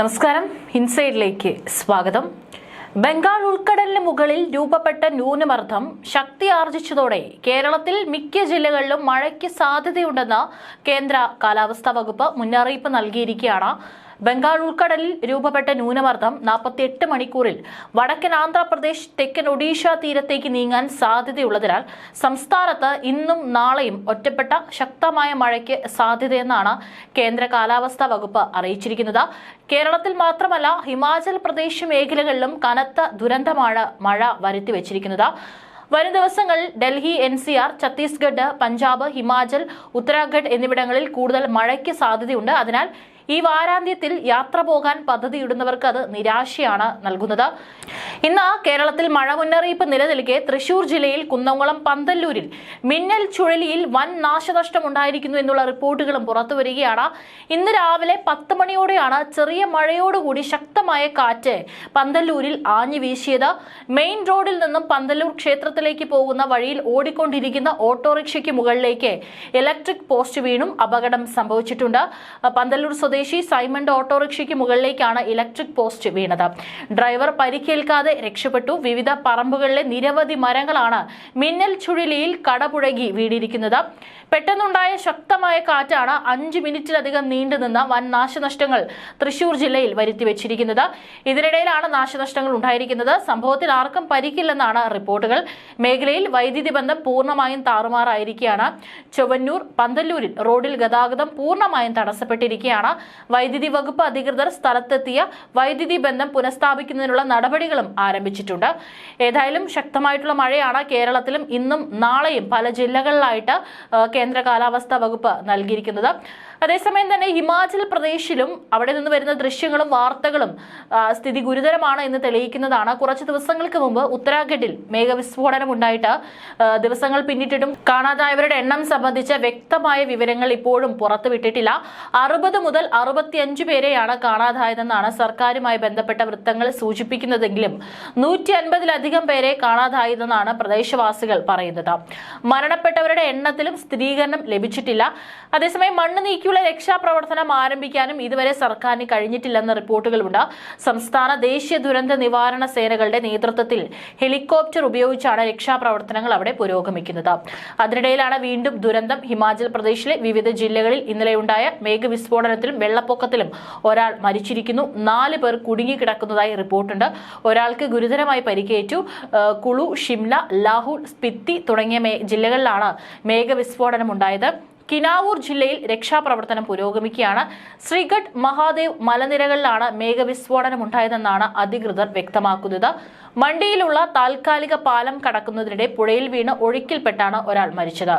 നമസ്കാരം. ഇൻസൈഡിലേക്ക് സ്വാഗതം. ബംഗാൾ ഉൾക്കടലിന് മുകളിൽ രൂപപ്പെട്ട ന്യൂനമർദ്ദം ശക്തി ആർജിച്ചതോടെ കേരളത്തിൽ മിക്ക ജില്ലകളിലും മഴയ്ക്ക് സാധ്യതയുണ്ടെന്ന് കേന്ദ്ര കാലാവസ്ഥാ വകുപ്പ് മുന്നറിയിപ്പ് നൽകിയിരിക്കുകയാണ്. ബംഗാൾ ഉൾക്കടലിൽ രൂപപ്പെട്ട ന്യൂനമർദ്ദം നാൽപ്പത്തിയെട്ട് മണിക്കൂറിൽ വടക്കൻ ആന്ധ്രാപ്രദേശ് തെക്കൻ ഒഡീഷ തീരത്തേക്ക് നീങ്ങാൻ സാധ്യതയുള്ളതിനാൽ സംസ്ഥാനത്ത് ഇന്നും നാളെയും ഒറ്റപ്പെട്ട ശക്തമായ മഴയ്ക്ക് സാധ്യതയെന്നാണ് കേന്ദ്ര കാലാവസ്ഥാ വകുപ്പ് അറിയിച്ചിരിക്കുന്നത്. കേരളത്തിൽ മാത്രമല്ല ഹിമാചൽ പ്രദേശ് മേഖലകളിലും കനത്ത ദുരന്തമാണ് മഴ വരുത്തി വച്ചിരിക്കുന്നത്. വരും ദിവസങ്ങളിൽ Delhi N C R Chhattisgarh Punjab Himachal Uttarakhand എന്നിവിടങ്ങളിൽ കൂടുതൽ മഴയ്ക്ക് സാധ്യതയുണ്ട്. അതിനാൽ ഈ വാരാന്ത്യത്തിൽ യാത്ര പോകാൻ പദ്ധതിയിടുന്നവർക്ക് അത് നിരാശയാണ് നൽകുന്നത്. ഇന്ന് കേരളത്തിൽ മഴ മുന്നറിയിപ്പ് നിലനിൽക്കെ തൃശൂർ ജില്ലയിൽ കുന്നംകുളം പന്തല്ലൂരിൽ മിന്നൽ ചുഴലിയിൽ വൻ നാശനഷ്ടം ഉണ്ടായിരിക്കുന്നു എന്നുള്ള റിപ്പോർട്ടുകളും പുറത്തു വരികയാണ്. ഇന്ന് രാവിലെ പത്ത് മണിയോടെയാണ് ചെറിയ മഴയോടുകൂടി ശക്തമായ കാറ്റ് പന്തല്ലൂരിൽ ആഞ്ഞു വീശിയത്. മെയിൻ റോഡിൽ നിന്നും പന്തല്ലൂർ ക്ഷേത്രത്തിലേക്ക് പോകുന്ന വഴിയിൽ ഓടിക്കൊണ്ടിരിക്കുന്ന ഓട്ടോറിക്ഷയ്ക്ക് മുകളിലേക്ക് ഇലക്ട്രിക് പോസ്റ്റ് വീണും അപകടം സംഭവിച്ചിട്ടുണ്ട്. പന്തല്ലൂർ സ്വദേശി സൈമണ്ട് ഓട്ടോറിക്ഷയ്ക്ക് മുകളിലേക്കാണ് ഇലക്ട്രിക് പോസ്റ്റ് വീണത്. ഡ്രൈവർ പരിക്കേൽക്കാതെ രക്ഷപ്പെട്ടു. വിവിധ പറമ്പുകളിലെ നിരവധി മരങ്ങളാണ് മിന്നൽ ചുഴലിയിൽ കടപുഴകി വീടിയിരിക്കുന്നത് പെട്ടെന്നുണ്ടായ ശക്തമായ കാറ്റാണ് അഞ്ച് മിനിറ്റിലധികം നീണ്ടുനിന്ന വൻ നാശനഷ്ടങ്ങൾ തൃശൂർ ജില്ലയിൽ വരുത്തിവെച്ചിരിക്കുന്നത്. ഇതിനിടയിലാണ് നാശനഷ്ടങ്ങൾ ഉണ്ടായിരിക്കുന്നത്. സംഭവത്തിൽ ആർക്കും പരിക്കില്ലെന്നാണ് റിപ്പോർട്ടുകൾ. മേഖലയിൽ വൈദ്യുതി ബന്ധം പൂർണമായും താറുമാറായിരിക്കുകയാണ്. ചൊവ്വന്നൂർ പന്തല്ലൂരിൽ റോഡിൽ ഗതാഗതം പൂർണമായും തടസ്സപ്പെട്ടിരിക്കുകയാണ്. വൈദ്യുതി വകുപ്പ് അധികൃതർ സ്ഥലത്തെത്തിയ വൈദ്യുതി ബന്ധം പുനഃസ്ഥാപിക്കുന്നതിനുള്ള നടപടികളും ആരംഭിച്ചിട്ടുണ്ട്. ഏതായാലും ശക്തമായിട്ടുള്ള മഴയാണ് കേരളത്തിലും ഇന്നും നാളെയും പല ജില്ലകളിലായിട്ട് കേന്ദ്ര കാലാവസ്ഥാ വകുപ്പ് നൽകിയിരിക്കുന്നത്. അതേസമയം തന്നെ ഹിമാചൽ പ്രദേശിലും അവിടെ നിന്ന് വരുന്ന ദൃശ്യങ്ങളും വാർത്തകളും സ്ഥിതി ഗുരുതരമാണ് എന്ന് തെളിയിക്കുന്നതാണ്. കുറച്ച് ദിവസങ്ങൾക്ക് മുമ്പ് ഉത്തരാഖണ്ഡിൽ മേഘവിസ്ഫോടനം ഉണ്ടായിട്ട് ദിവസങ്ങൾ പിന്നിട്ടിട്ടും കാണാതായവരുടെ എണ്ണം സംബന്ധിച്ച വ്യക്തമായ വിവരങ്ങൾ ഇപ്പോഴും പുറത്തുവിട്ടിട്ടില്ല. അറുപത് മുതൽ അറുപത്തിയഞ്ച് പേരെയാണ് കാണാതായതെന്നാണ് സർക്കാരുമായി ബന്ധപ്പെട്ട വൃത്തങ്ങൾ സൂചിപ്പിക്കുന്നതെങ്കിലും നൂറ്റി അൻപതിലധികം പേരെ കാണാതായതെന്നാണ് പ്രദേശവാസികൾ പറയുന്നത്. മരണപ്പെട്ടവരുടെ എണ്ണത്തിലും സ്ഥിരീകരണം ലഭിച്ചിട്ടില്ല. അതേസമയം മണ്ണ് നീക്കിയുള്ള രക്ഷാപ്രവർത്തനം ആരംഭിക്കാനും ഇതുവരെ സർക്കാരിന് കഴിഞ്ഞിട്ടില്ലെന്ന റിപ്പോർട്ടുകളുണ്ട്. സംസ്ഥാന ദേശീയ ദുരന്ത നിവാരണ സേനകളുടെ നേതൃത്വത്തിൽ ഹെലികോപ്റ്റർ ഉപയോഗിച്ചാണ് രക്ഷാപ്രവർത്തനങ്ങൾ അവിടെ പുരോഗമിക്കുന്നത്. അതിനിടയിലാണ് വീണ്ടും ദുരന്തം. ഹിമാചൽ പ്രദേശിലെ വിവിധ ജില്ലകളിൽ ഇന്നലെയുണ്ടായ മേഘവിസ്ഫോടനത്തിലും വെള്ളപ്പൊക്കത്തിലും ഒരാൾ മരിച്ചിരിക്കുന്നു. നാല് പേർ കുടുങ്ങിക്കിടക്കുന്നതായി റിപ്പോർട്ടുണ്ട്. ഒരാൾക്ക് ഗുരുതരമായി പരിക്കേറ്റു. കുളു ഷിംല ലാഹുൽ സ്പിത്തി തുടങ്ങിയ ജില്ലകളിലാണ് മേഘവിസ്ഫോടനം ഉണ്ടായത് കിനാവൂർ ജില്ലയിൽ രക്ഷാപ്രവർത്തനം പുരോഗമിക്കുകയാണ്. ശ്രീഗഡ് മഹാദേവ് മലനിരകളിലാണ് മേഘവിസ്ഫോടനം ഉണ്ടായതെന്നാണ് അധികൃതർ വ്യക്തമാക്കുന്നത്. മണ്ടിയിലുള്ള താൽക്കാലിക പാലം കടക്കുന്നതിനിടെ പുഴയിൽ വീണ് ഒഴുക്കിൽപ്പെട്ടാണ് ഒരാൾ മരിച്ചത്.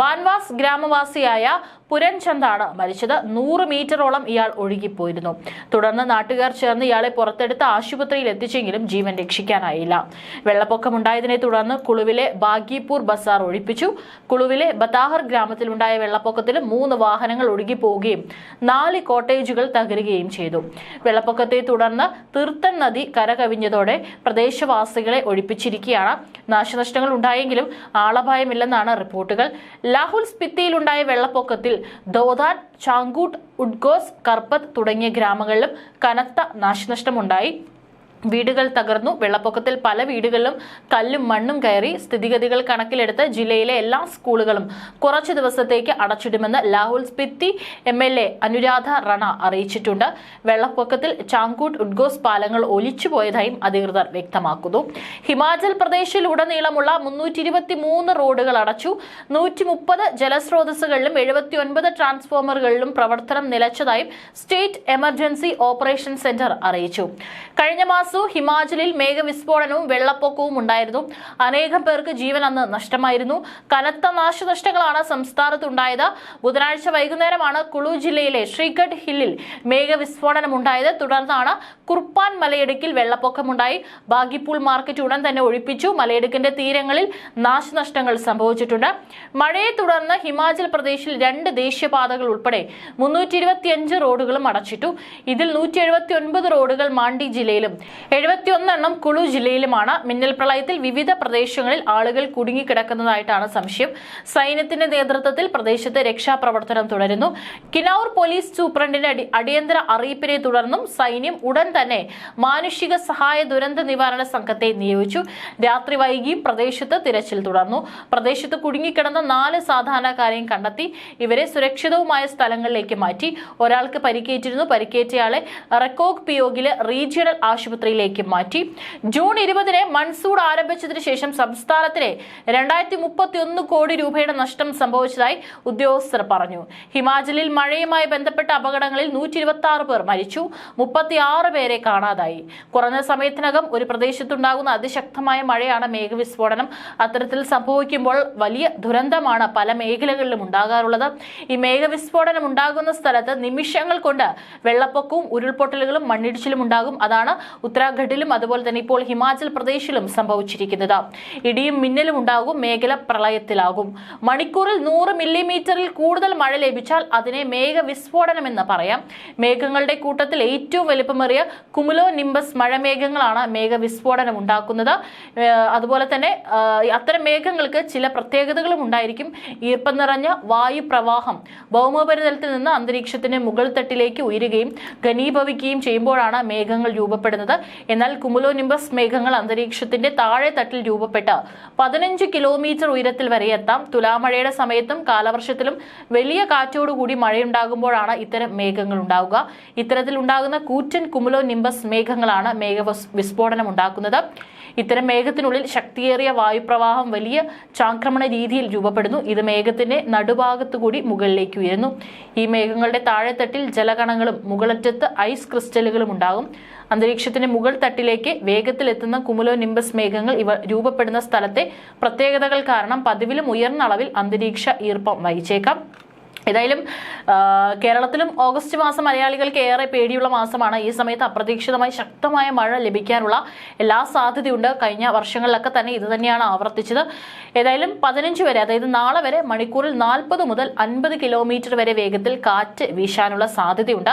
ബാൻവാസ് ഗ്രാമവാസിയായ പുരൻചന്ദാണ് മരിച്ചത്. നൂറ് മീറ്ററോളം ഇയാൾ ഒഴുകിപ്പോയിരുന്നു. തുടർന്ന് നാട്ടുകാർ ചേർന്ന് ഇയാളെ പുറത്തെടുത്ത് ആശുപത്രിയിൽ എത്തിച്ചെങ്കിലും ജീവൻ രക്ഷിക്കാനായില്ല. വെള്ളപ്പൊക്കമുണ്ടായതിനെ തുടർന്ന് കുളുവിലെ ബാഗിപൂർ ബസാർ ഒഴിപ്പിച്ചു. കുളുവിലെ ബതാഹർ ഗ്രാമത്തിലുണ്ടായ വെള്ളപ്പൊക്കത്തിൽ മൂന്ന് വാഹനങ്ങൾ ഒഴുകിപ്പോവുകയും നാല് കോട്ടേജുകൾ തകരുകയും ചെയ്തു. വെള്ളപ്പൊക്കത്തെ തുടർന്ന് തീർത്തൻ നദി കരകവിഞ്ഞതോടെ പ്രദേശവാസികളെ ഒഴിപ്പിച്ചിരിക്കുകയാണ്. നാശനഷ്ടങ്ങൾ ഉണ്ടായെങ്കിലും ആളപായമില്ലെന്നാണ് റിപ്പോർട്ടുകൾ. ലാഹുൽ സ്പിത്തിയിലുണ്ടായ വെള്ളപ്പൊക്കത്തിൽ ദോദാൻ ചാങ്കൂട്ട് ഉഡ്ഗോസ് കർപ്പത്ത് തുടങ്ങിയ ഗ്രാമങ്ങളിലും കനത്ത നാശനഷ്ടമുണ്ടായി. വീടുകൾ തകർന്നു. വെള്ളപ്പൊക്കത്തിൽ പല വീടുകളിലും കല്ലും മണ്ണും കയറി സ്ഥിതിഗതികൾ കണക്കിലെടുത്ത് ജില്ലയിലെ എല്ലാ സ്കൂളുകളും കുറച്ചു ദിവസത്തേക്ക് അടച്ചിടുമെന്ന് ലാഹുൽ സ്പിത്തി എം എൽ അനുരാധ റണ അറിയിച്ചിട്ടുണ്ട്. വെള്ളപ്പൊക്കത്തിൽ ചാങ്കൂട്ട് ഉഡ്ഗോസ് പാലങ്ങൾ ഒലിച്ചുപോയതായും അധികൃതർ വ്യക്തമാക്കുന്നു. ഹിമാചൽ പ്രദേശിലുടനീളമുള്ള മുന്നൂറ്റി ഇരുപത്തി മൂന്ന് റോഡുകൾ അടച്ചു. നൂറ്റി മുപ്പത് ജലസ്രോതസ്സുകളിലും എഴുപത്തി ഒൻപത് ട്രാൻസ്ഫോമറുകളിലും പ്രവർത്തനം നിലച്ചതായും സ്റ്റേറ്റ് എമർജൻസി ഓപ്പറേഷൻ സെന്റർ അറിയിച്ചു. കഴിഞ്ഞ മാസം ഹിമാചലിൽ മേഘവിസ്ഫോടനവും വെള്ളപ്പൊക്കവും ഉണ്ടായിരുന്നു. അനേകം പേർക്ക് ജീവൻ അന്ന് നഷ്ടമായിരുന്നു. കനത്ത നാശനഷ്ടങ്ങളാണ് സംസ്ഥാനത്തുണ്ടായത്. ബുധനാഴ്ച വൈകുന്നേരമാണ് കുളു ജില്ലയിലെ ശ്രീഗഡ് ഹില്ലിൽ മേഘവിസ്ഫോടനം ഉണ്ടായത് തുടർന്നാണ് കുർപ്പാൻ മലയിടുക്കിൽ വെള്ളപ്പൊക്കമുണ്ടായി. ബാഗിപ്പൂൾ മാർക്കറ്റ് ഉടൻ തന്നെ ഒഴിപ്പിച്ചു. മലയിടുക്കിന്റെ തീരങ്ങളിൽ നാശനഷ്ടങ്ങൾ സംഭവിച്ചിട്ടുണ്ട്. മഴയെ തുടർന്ന് ഹിമാചൽ പ്രദേശിൽ രണ്ട് ദേശീയപാതകൾ ഉൾപ്പെടെ മുന്നൂറ്റി റോഡുകളും അടച്ചിട്ടു. ഇതിൽ നൂറ്റി റോഡുകൾ മാണ്ഡി ജില്ലയിലും എഴുപത്തിയൊന്നെണ്ണം കുളു ജില്ലയിലുമാണ്. മിന്നൽ പ്രളയത്തിൽ വിവിധ പ്രദേശങ്ങളിൽ ആളുകൾ കുടുങ്ങിക്കിടക്കുന്നതായിട്ടാണ് സംശയം. സൈന്യത്തിന്റെ നേതൃത്വത്തിൽ പ്രദേശത്ത് രക്ഷാപ്രവർത്തനം തുടരുന്നു. കിനൌർ പോലീസ് സൂപ്രണ്ടിന്റെ അടിയന്തര അറിയിപ്പിനെ തുടർന്നും സൈന്യം ഉടൻ തന്നെ മാനുഷിക സഹായ ദുരന്ത നിവാരണ സംഘത്തെ നിയോഗിച്ചു. രാത്രി വൈകിയും പ്രദേശത്ത് തിരച്ചിൽ തുടർന്നു. പ്രദേശത്ത് കുടുങ്ങിക്കിടന്ന നാല് സാധാരണക്കാരെയും കണ്ടെത്തി. ഇവരെ സുരക്ഷിതവുമായ സ്ഥലങ്ങളിലേക്ക് മാറ്റി. ഒരാൾക്ക് പരിക്കേറ്റിരുന്നു. പരിക്കേറ്റയാളെ റെക്കോഗ് പിയോഗിലെ റീജിയണൽ ആശുപത്രിയിലേക്ക് മാറ്റി. ജൂൺ ഇരുപതിന് മൺസൂൺ ആരംഭിച്ചതിന് ശേഷം സംസ്ഥാനത്തിന് രണ്ടായിരത്തി മുപ്പത്തി ഒന്ന് കോടി രൂപയുടെ നഷ്ടം സംഭവിച്ചതായി ഉദ്യോഗസ്ഥർ പറഞ്ഞു. ഹിമാചലിൽ മഴയുമായി ബന്ധപ്പെട്ട അപകടങ്ങളിൽ നൂറ്റി ഇരുപത്തി ആറ് പേർ മരിച്ചു. മുപ്പത്തി ആറ് പേരെ കാണാതായി. കുറഞ്ഞ സമയത്തിനകം ഒരു പ്രദേശത്തുണ്ടാകുന്ന അതിശക്തമായ മഴയാണ് മേഘവിസ്ഫോടനം. അത്തരത്തിൽ സംഭവിക്കുമ്പോൾ വലിയ ദുരന്തമാണ് പല മേഖലകളിലും ഉണ്ടാകാറുള്ളത്. ഈ മേഘവിസ്ഫോടനം ഉണ്ടാകുന്ന സ്ഥലത്ത് നിമിഷങ്ങൾ കൊണ്ട് വെള്ളപ്പൊക്കവും ഉരുൾപൊട്ടലുകളും മണ്ണിടിച്ചിലും ഉണ്ടാകും. അതാണ് ഉത്തരാഖണ്ഡിലും അതുപോലെ തന്നെ ഇപ്പോൾ ഹിമാചൽ പ്രദേശിലും സംഭവിച്ചിരിക്കുന്നത്. ഇടിയും മിന്നലും ഉണ്ടാകും മേഖല പ്രളയത്തിലാകും. മണിക്കൂറിൽ നൂറ് മില്ലിമീറ്ററിൽ കൂടുതൽ മഴ ലഭിച്ചാൽ അതിനെ മേഘവിസ്ഫോടനം എന്ന് പറയാം. മേഘങ്ങളുടെ കൂട്ടത്തിൽ ഏറ്റവും വലിപ്പമേറിയ കുമുലോ നിംബസ് മഴമേഘങ്ങളാണ് മേഘവിസ്ഫോടനം ഉണ്ടാക്കുന്നത്. ഏഹ് അതുപോലെ തന്നെ അത്തരം മേഘങ്ങൾക്ക് ചില പ്രത്യേകതകളും ഉണ്ടായിരിക്കും. ഈർപ്പം നിറഞ്ഞ വായു പ്രവാഹം ഭൗമോപരിതലത്തിൽ നിന്ന് അന്തരീക്ഷത്തിന്റെ മുകൾ തട്ടിലേക്ക് ഉയരുകയും ഘനീഭവിക്കുകയും ചെയ്യുമ്പോഴാണ് മേഘങ്ങൾ രൂപപ്പെടുന്നത്. എന്നാൽ കുമുലോനിമ്പസ് മേഘങ്ങൾ അന്തരീക്ഷത്തിന്റെ താഴെ തട്ടിൽ രൂപപ്പെട്ട് പതിനഞ്ച് കിലോമീറ്റർ ഉയരത്തിൽ വരെ എത്താം. തുലാമഴയുടെ സമയത്തും കാലവർഷത്തിലും വലിയ കാറ്റോടുകൂടി മഴയുണ്ടാകുമ്പോഴാണ് ഇത്തരം മേഘങ്ങൾ ഉണ്ടാവുക. ഇത്തരത്തിൽ ഉണ്ടാകുന്ന കൂറ്റൻ കുമുലോ മേഘങ്ങളാണ് മേഘ വിസ്ഫോടനം ഉണ്ടാക്കുന്നത്. ഇത്തരം മേഘത്തിനുള്ളിൽ ശക്തിയേറിയ വായുപ്രവാഹം വലിയ ചാക്രമണ രീതിയിൽ രൂപപ്പെടുന്നു. ഇത് മേഘത്തിന്റെ നടുഭാഗത്തു കൂടി മുകളിലേക്ക് ഉയരുന്നു. ഈ മേഘങ്ങളുടെ താഴെത്തട്ടിൽ ജലകണങ്ങളും മുകളറ്റത്ത് ഐസ് ക്രിസ്റ്റലുകളും ഉണ്ടാകും. അന്തരീക്ഷത്തിന്റെ മുകൾ തട്ടിലേക്ക് വേഗത്തിൽ എത്തുന്ന കുമുലോ നിംബസ് മേഘങ്ങൾ ഇവ രൂപപ്പെടുന്ന സ്ഥലത്തെ പ്രത്യേകതകൾ കാരണം പതിവിലും ഉയർന്ന അളവിൽ അന്തരീക്ഷ ഈർപ്പം വഹിച്ചേക്കാം. ഏതായാലും കേരളത്തിലും ഓഗസ്റ്റ് മാസം മലയാളികൾക്ക് ഏറെ പേടിയുള്ള മാസമാണ്. ഈ സമയത്ത് അപ്രതീക്ഷിതമായി ശക്തമായ മഴ ലഭിക്കാനുള്ള എല്ലാ സാധ്യതയുണ്ട്. കഴിഞ്ഞ വർഷങ്ങളിലൊക്കെ തന്നെ ഇത് തന്നെയാണ് ആവർത്തിച്ചത്. ഏതായാലും പതിനഞ്ച് വരെ അതായത് നാളെ വരെ മണിക്കൂറിൽ നാൽപ്പത് മുതൽ അൻപത് കിലോമീറ്റർ വരെ വേഗത്തിൽ കാറ്റ് വീശാനുള്ള സാധ്യതയുണ്ട്.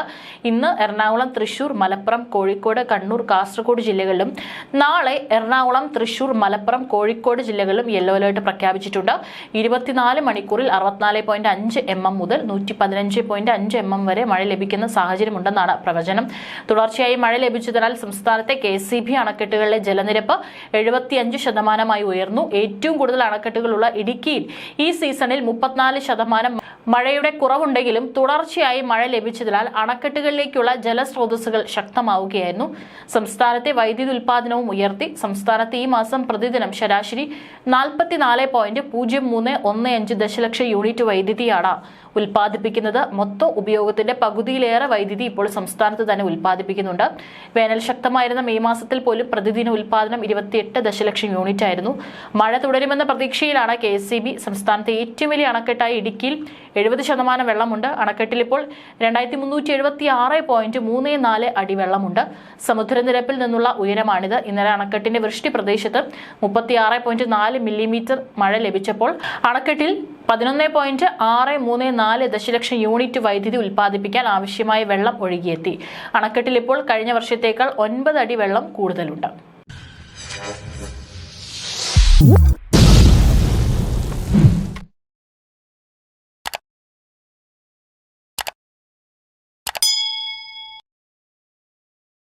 ഇന്ന് എറണാകുളം തൃശൂർ മലപ്പുറം കോഴിക്കോട് കണ്ണൂർ കാസർഗോഡ് ജില്ലകളിലും നാളെ എറണാകുളം തൃശൂർ മലപ്പുറം കോഴിക്കോട് ജില്ലകളിലും യെല്ലോ അലേർട്ട് പ്രഖ്യാപിച്ചിട്ടുണ്ട്. ഇരുപത്തിനാല് മണിക്കൂറിൽ അറുപത്തിനാല് പോയിന്റ് അഞ്ച് എം എം മുതൽ നൂറ്റി പതിനഞ്ച് പോയിന്റ് അഞ്ച് എം എം വരെ മഴ ലഭിക്കുന്ന സാഹചര്യമുണ്ടെന്നാണ് പ്രവചനം. തുടർച്ചയായി മഴ ലഭിച്ചതിനാൽ സംസ്ഥാനത്തെ കെ സി ബി അണക്കെട്ടുകളിലെ ജലനിരപ്പ് എഴുപത്തിയഞ്ച് ശതമാനമായി ഉയർന്നു. ഏറ്റവും കൂടുതൽ അണക്കെട്ടുകളുള്ള ഇടുക്കിയിൽ ഈ സീസണിൽ മുപ്പത്തിനാല് ശതമാനം മഴയുടെ കുറവുണ്ടെങ്കിലും തുടർച്ചയായി മഴ ലഭിച്ചതിനാൽ അണക്കെട്ടുകളിലേക്കുള്ള ജലസ്രോതസ്സുകൾ ശക്തമാവുകയായിരുന്നു. സംസ്ഥാനത്തെ വൈദ്യുതി ഉൽപാദനവും ഉയർത്തി. സംസ്ഥാനത്ത് ഈ മാസം പ്രതിദിനം ശരാശരി നാൽപ്പത്തിനാല് പോയിന്റ് പൂജ്യം മൂന്ന് ഒന്ന് അഞ്ച് ദശലക്ഷം യൂണിറ്റ് വൈദ്യുതിയാണ് ഉൽപ്പാദിപ്പിക്കുന്നത് മൊത്തം ഉപയോഗത്തിന്റെ പകുതിയിലേറെ വൈദ്യുതി ഇപ്പോൾ സംസ്ഥാനത്ത് തന്നെ ഉൽപ്പാദിപ്പിക്കുന്നുണ്ട്. വേനൽ ശക്തമായിരുന്ന മെയ് മാസത്തിൽ പോലും പ്രതിദിന ഉൽപ്പാദനം ഇരുപത്തിയെട്ട് ദശലക്ഷം യൂണിറ്റ് ആയിരുന്നു. മഴ തുടരുമെന്ന പ്രതീക്ഷയിലാണ് കെ എസ് സംസ്ഥാനത്തെ ഏറ്റവും വലിയ അണക്കെട്ടായ ഇടുക്കിയിൽ എഴുപത് ശതമാനം വെള്ളമുണ്ട്. അണക്കെട്ടിൽ ഇപ്പോൾ രണ്ടായിരത്തി മുന്നൂറ്റി എഴുപത്തി ആറ് പോയിന്റ് മൂന്ന് നാല് അടി വെള്ളമുണ്ട്. സമുദ്രനിരപ്പിൽ നിന്നുള്ള ഉയരമാണിത്. ഇന്നലെ അണക്കെട്ടിന്റെ വൃഷ്ടി പ്രദേശത്ത് മുപ്പത്തി ആറ് പോയിന്റ് നാല് മില്ലിമീറ്റർ മഴ ലഭിച്ചപ്പോൾ അണക്കെട്ടിൽ പതിനൊന്ന് പോയിന്റ് ആറ് മൂന്ന് നാല് ദശലക്ഷം യൂണിറ്റ് വൈദ്യുതി ഉൽപ്പാദിപ്പിക്കാൻ ആവശ്യമായ വെള്ളം ഒഴുകിയെത്തി. അണക്കെട്ടിൽ ഇപ്പോൾ കഴിഞ്ഞ വർഷത്തേക്കാൾ ഒൻപത് അടി വെള്ളം കൂടുതലുണ്ട്.